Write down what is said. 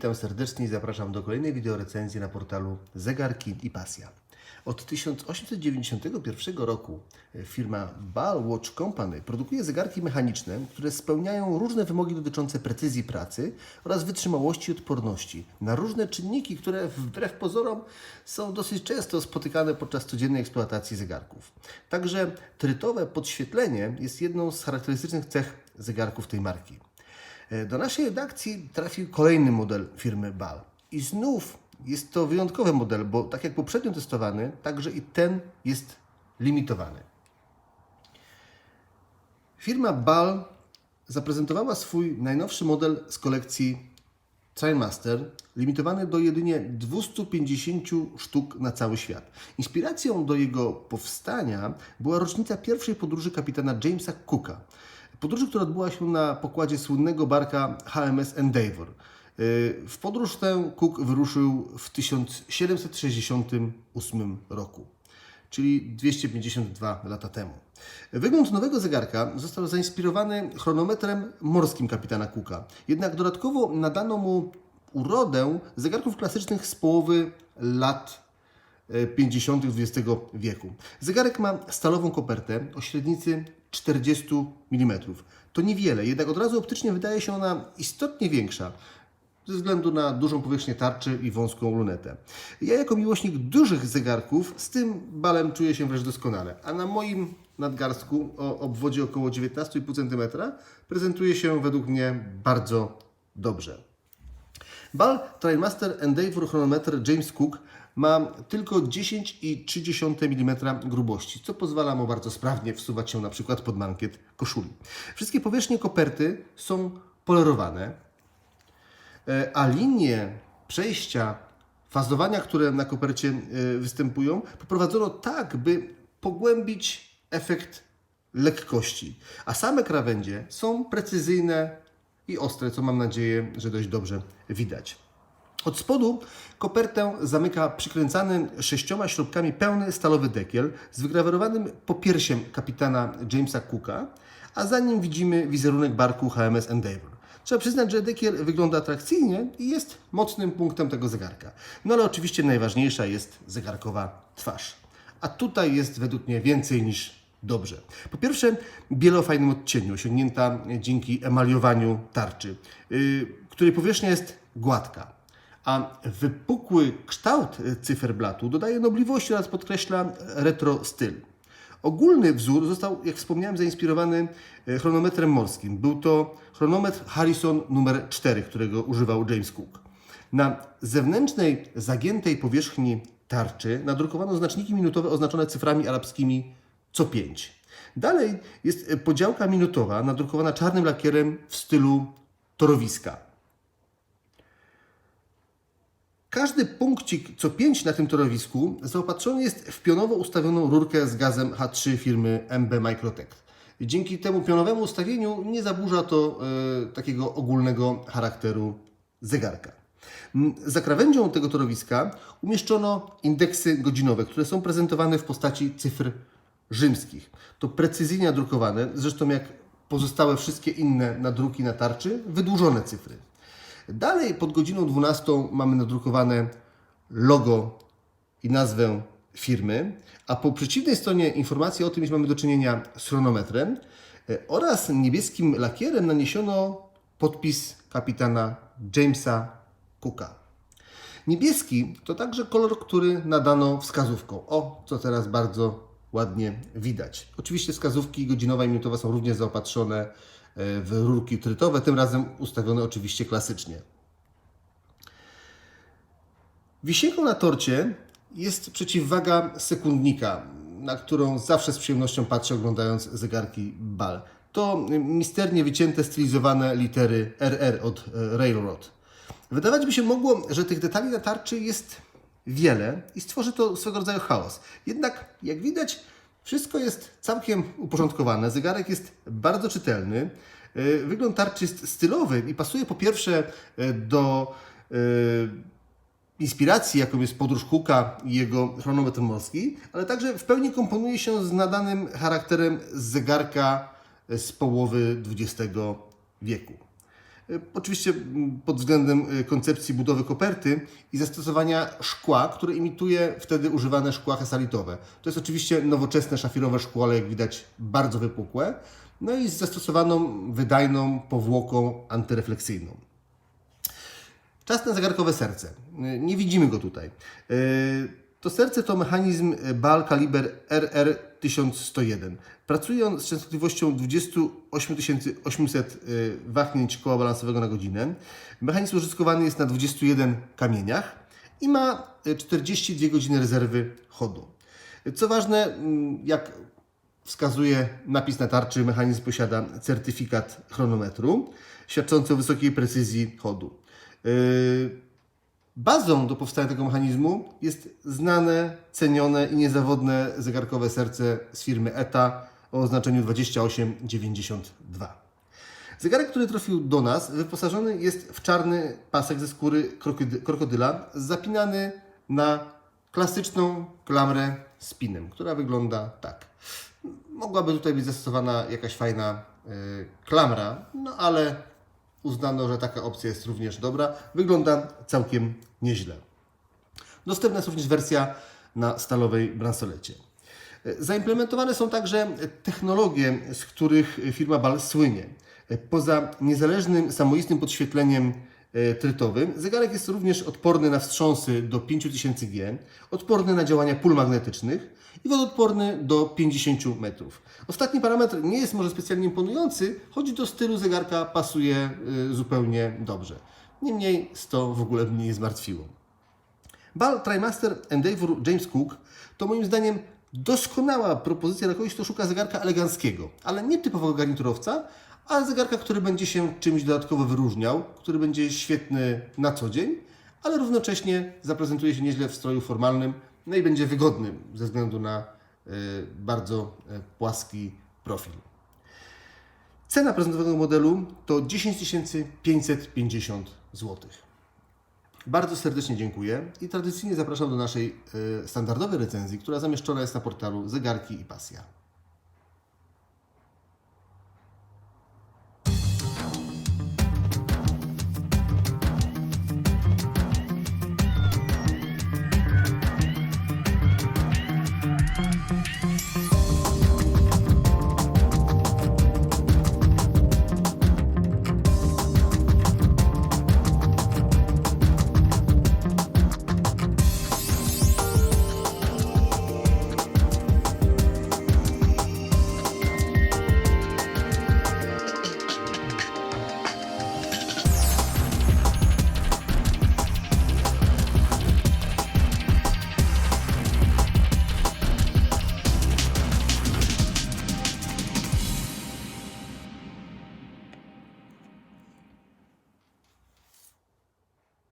witam serdecznie i zapraszam do kolejnej wideorecenzji na portalu Zegarki i Pasja. Od 1891 roku firma Ball Watch Company produkuje zegarki mechaniczne, które spełniają różne wymogi dotyczące precyzji pracy oraz wytrzymałości i odporności na różne czynniki, które wbrew pozorom są dosyć często spotykane podczas codziennej eksploatacji zegarków. Także trytowe podświetlenie jest jedną z charakterystycznych cech zegarków tej marki. E, Do naszej redakcji trafił kolejny model firmy Ball. I znów jest to wyjątkowy model, bo tak jak poprzednio testowany, także i ten jest limitowany. Firma Ball zaprezentowała swój najnowszy model z kolekcji Trailmaster, limitowany do jedynie 250 sztuk na cały świat. Inspiracją do jego powstania była rocznica pierwszej podróży kapitana Jamesa Cooka. Podróży, która odbyła się na pokładzie słynnego barka HMS Endeavour. Yy, W podróż tę Cook wyruszył w 1768 roku, czyli 252 lata temu. Wygląd nowego zegarka został zainspirowany chronometrem morskim kapitana Cooka. Jednak dodatkowo nadano mu urodę zegarków klasycznych z połowy lat 50. XX wieku. Zegarek ma stalową kopertę o średnicy 40 mm. To niewiele, jednak od razu optycznie wydaje się ona istotnie większa ze względu na dużą powierzchnię tarczy i wąską lunetę. Ja jako miłośnik dużych zegarków z tym balem czuję się wręcz doskonale, a na moim nadgarstku o obwodzie około 19,5 cm prezentuje się według mnie bardzo dobrze. Bal Trailmaster Endeavour Chronometer James Cook ma tylko 10,3 mm grubości, co pozwala mu bardzo sprawnie wsuwać się na przykład pod mankiet koszuli. Wszystkie powierzchnie koperty są polerowane, e, a linie przejścia fazowania, które na kopercie e, występują, poprowadzono tak, by pogłębić efekt lekkości. A same krawędzie są precyzyjne i ostre, co mam nadzieję, że dość dobrze widać. Od spodu kopertę zamyka przykręcany sześcioma śrubkami pełny stalowy dekiel z wygrawerowanym popiersiem kapitana Jamesa Cooka, a za nim widzimy wizerunek barku HMS Endeavour. Trzeba przyznać, że dekiel wygląda atrakcyjnie i jest mocnym punktem tego zegarka. No ale oczywiście najważniejsza jest zegarkowa twarz. A tutaj jest według mnie więcej niż dobrze. Po pierwsze, biela o fajnym odcieniu, osiągnięta dzięki emaliowaniu tarczy, yy, której powierzchnia jest gładka. A wypukły kształt cyferblatu dodaje nobliwości oraz podkreśla retro styl. Ogólny wzór został, jak wspomniałem, zainspirowany e, chronometrem morskim. Był to chronometr Harrison numer 4, którego używał James Cook. Na zewnętrznej, zagiętej powierzchni tarczy nadrukowano znaczniki minutowe oznaczone cyframi arabskimi co 5. Dalej jest podziałka minutowa nadrukowana czarnym lakierem w stylu torowiska. Każdy punkcik co 5 na tym torowisku zaopatrzony jest w pionowo ustawioną rurkę z gazem H3 firmy MB Microtech. Dzięki temu pionowemu ustawieniu nie zaburza to e, takiego ogólnego charakteru zegarka. Za krawędzią tego torowiska umieszczono indeksy godzinowe, które są prezentowane w postaci cyfr rzymskich. To precyzyjnie nadrukowane, zresztą jak pozostałe wszystkie inne nadruki na tarczy, wydłużone cyfry. Dalej pod godziną 12 mamy nadrukowane logo i nazwę firmy, a po przeciwnej stronie informacje o tym, iż mamy do czynienia z chronometrem e, oraz niebieskim lakierem naniesiono podpis kapitana Jamesa Cooka. Niebieski to także kolor, który nadano wskazówką. O, co teraz bardzo ładnie widać. Oczywiście wskazówki godzinowa i minutowa są również zaopatrzone w rurki trytowe, tym razem ustawione oczywiście klasycznie. Wisienką na torcie jest przeciwwaga sekundnika, na którą zawsze z przyjemnością patrzę oglądając zegarki BAL. To misternie wycięte, stylizowane litery RR od e, Railroad. Wydawać by się mogło, że tych detali na tarczy jest wiele i stworzy to swego rodzaju chaos. Jednak, jak widać, wszystko jest całkiem uporządkowane. Zegarek jest bardzo czytelny. E, Wygląd tarczy jest stylowy i pasuje po pierwsze e, do e, inspiracji, jaką jest podróż Hooka i jego chronometr morski, ale także w pełni komponuje się z nadanym charakterem zegarka z połowy XX wieku. Y, Oczywiście pod względem y, koncepcji budowy koperty i zastosowania szkła, które imituje wtedy używane szkła hesalitowe. To jest oczywiście nowoczesne szafirowe szkło, ale jak widać bardzo wypukłe, no i z zastosowaną wydajną powłoką antyrefleksyjną. Czas na zegarkowe serce. Y, Nie widzimy go tutaj. To serce to mechanizm BAL kaliber RR1101. Pracuje on z częstotliwością 28800 y, wahnięć koła balansowego na godzinę. Mechanizm użytkowany jest na 21 kamieniach i ma y, 42 godziny rezerwy chodu. Co ważne, jak wskazuje napis na tarczy, mechanizm posiada certyfikat chronometru świadczący o wysokiej precyzji chodu. Bazą do powstania tego mechanizmu jest znane, cenione i niezawodne zegarkowe serce z firmy ETA o oznaczeniu 2892. Zegarek, który trafił do nas, wyposażony jest w czarny pasek ze skóry krokody- krokodyla, zapinany na klasyczną klamrę z pinem, która wygląda tak. Mogłaby tutaj być zastosowana jakaś fajna y, klamra, no ale uznano, że taka opcja jest również dobra. Wygląda całkiem nieźle. Dostępna jest również wersja na stalowej bransolecie. Zaimplementowane są także technologie, z których firma BAL słynie. Poza niezależnym, samoistnym podświetleniem trytowym, zegarek jest również odporny na wstrząsy do 5000 G, odporny na działania pól magnetycznych i wodoodporny do 50 metrów. Ostatni parametr nie jest może specjalnie imponujący, choć do stylu zegarka pasuje y, zupełnie dobrze. Niemniej to w ogóle mnie nie zmartwiło. Bal TriMaster Endeavour James Cook to moim zdaniem doskonała propozycja dla kogoś, kto szuka zegarka eleganckiego, ale nie typowego garniturowca, ale zegarka, który będzie się czymś dodatkowo wyróżniał, który będzie świetny na co dzień, ale równocześnie zaprezentuje się nieźle w stroju formalnym, no i będzie wygodny ze względu na y, bardzo y, płaski profil. Cena prezentowanego modelu to 10 550 zł. Bardzo serdecznie dziękuję i tradycyjnie zapraszam do naszej y, standardowej recenzji, która zamieszczona jest na portalu Zegarki i Pasja.